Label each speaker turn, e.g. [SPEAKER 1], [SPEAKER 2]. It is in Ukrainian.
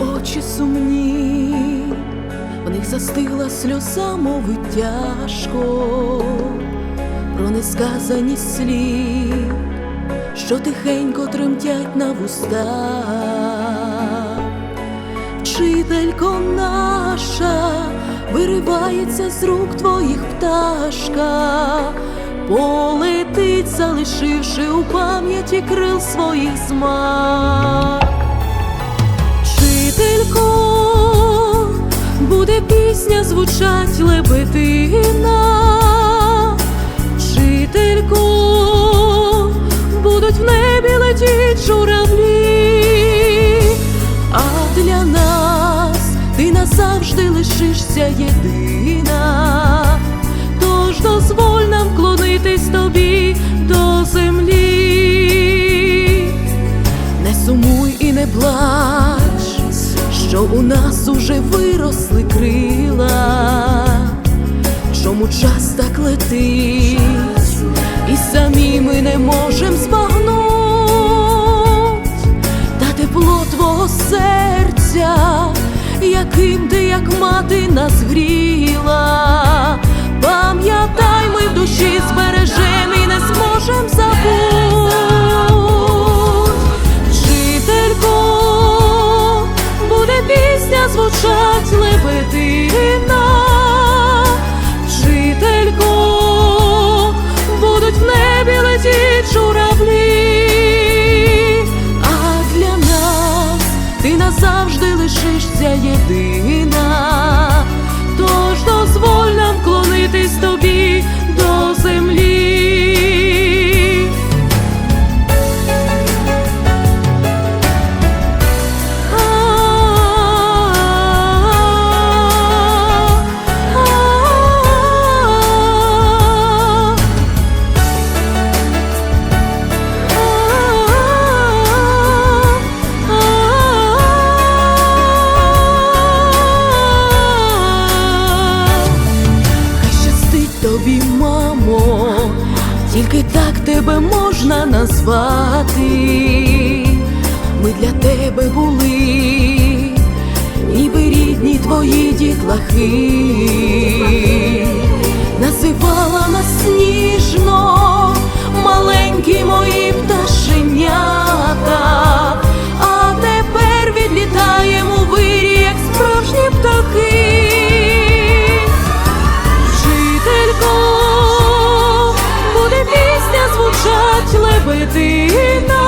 [SPEAKER 1] очі сумні, в них застигла сльоза, мови тяжко, про несказаність слів, що тихенько тремтять на вустах. Вчителько наша, виривається з рук твоїх пташка, полетить, залишивши у пам'яті крил своїх змах. Лишишся єдина, яким ти, як мати, нас гріла. Пам'ятай, ми в душі збережем і не зможем забути. жителько, буде пісня звучать лебедина, ти назавжди лишишся єдина, тож дозволь нам вклонитись тобі тобі, мамо, тільки так тебе можна назвати. Ми для тебе були, ніби рідні твої дітлахи. for your teeth. No.